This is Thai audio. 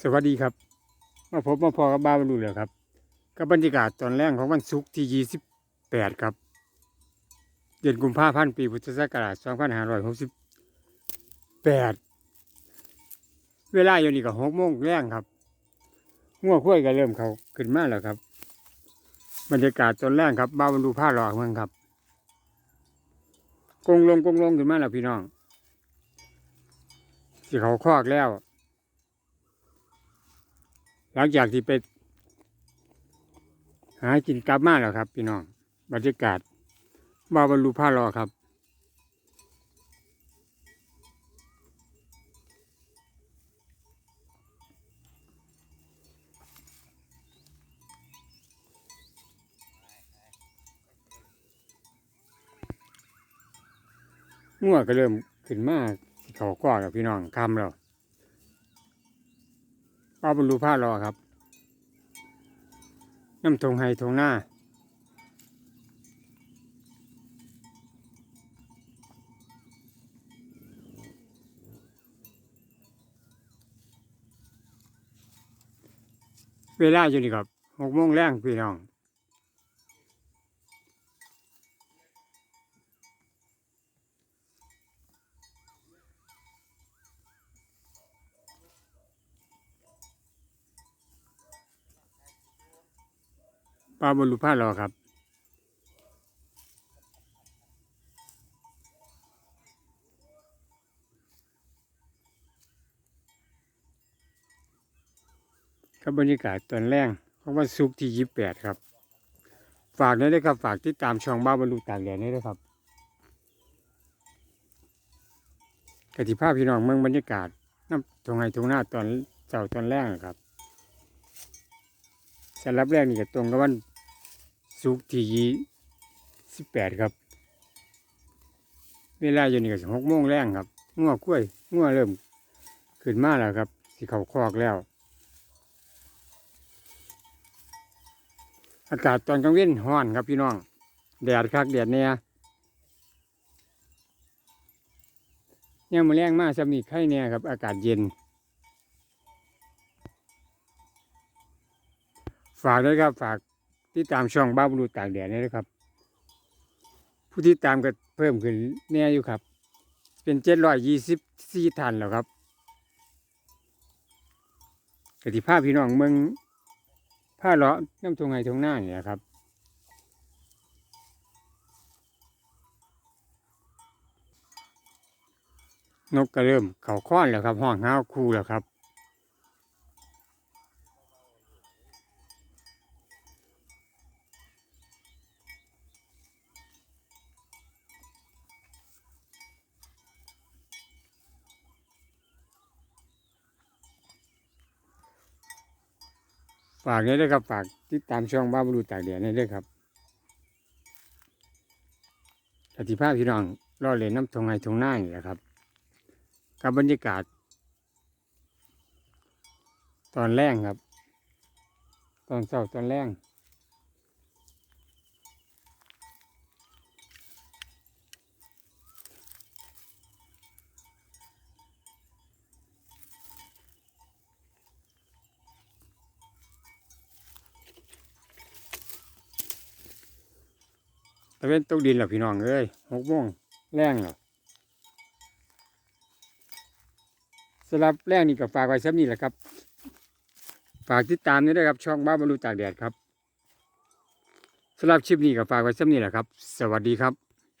สวัสดีครับ มาพบมาพอกับบ้านบรรลุเลยครับ กับบรรยากาศตอนแรกของวันศุกร์ที่ 28 ครับ เดือนกุมภาพันธ์ปีพุทธศักราช 2568 เวลาอยู่นี่ก็6โมงแรงครับงัวข้ยก็เริ่มเขาขึ้นมาแล้วครับ บรรยากาศตอนแรกครับบ้านบรรลุผ้าหลอกเมืองครับกงลงกงลงขึ้นมาแล้วพี่น้องสิเขาคลอกแล้ว หลังจากที่ไปหากินกลับมาแล้วครับ พี่น้องบรรยากาศบาวบรรลุผ้ารอครับ งัวก็เริ่มขึ้นมาสิเขาก้อกับพี่น้องคำแล้ว บาบรรลุผ้ารอครับน้ำทงไฮทงหน้า เวลาอยู่นี่ครับหกโมงแรงพี่น้อง ปลาบนลูผ้ารอครับกับบรรยากาศตอนแรกของวันศุกร์ที่ยี่แปดครับ ฝากด้วยนะครับ ฝากติดตามช่องบ้าบรรลุตากแดดด้วยครับกติภาพพี่น้องเมืองบรรยากาศน้ำทงไห้ทงหน้าตอนเจ้าตอนแรกครับสำหรับแรกนี่ก็ตรงกับวัน ศุกที่ยี่สิบแปดครับ เวลาอยู่นี่ก็หกโมงแรงครับงัวกล้วยงัวเริ่มขึ้นมาแล้วครับสิเขาคอกแล้ว อากาศตอนกลางวันร้อนครับพี่น้อง แดดคักแดดเนี่ยเนี่ยมมาแรงมากจะมีไข้เนี่ยครับ อากาศเย็น ฝากด้วยครับฝาก ติดตามช่องบ้าบุรุษตากแดดด้วยนะครับ ผู้ที่ตามก็เพิ่มขึ้นแน่อยู่ครับ เป็นเจ็ดร้อยยี่สิบสี่ทันแล้วครับกติภาพพี่น้องเมืองผ้าเลาะน้ำทงไห้ทงหน้าเนี่ยครับนกก็เริ่ม เขาค้อนแล้วครับห้องห้าวคู่แล้วครับ ฝากนี้ด้วยครับฝากติดตามช่องบ้าบรูตากแดดนี่ด้วยครับปฏิภาพพี่น้องรอเลยนน้ำทงไห้ทงหน้านี่แหละครับ กับบรรยากาศ ตอนแรกครับ ตอนเช้าตอนแรกะเวนตกดินแล้วพี่น้องเอ้ยหกโมงแรงแล้วสำหรับแรงนี่ก็ฝากไว้ซ้ำนี่แหละครับ ฝากติดตามนี่ด้วยครับช่องบ้าบรรลุตากแดดครับสำหรับคลิปนี้ก็ฝากไว้ซ้ำนี่แหละครับ สวัสดีครับ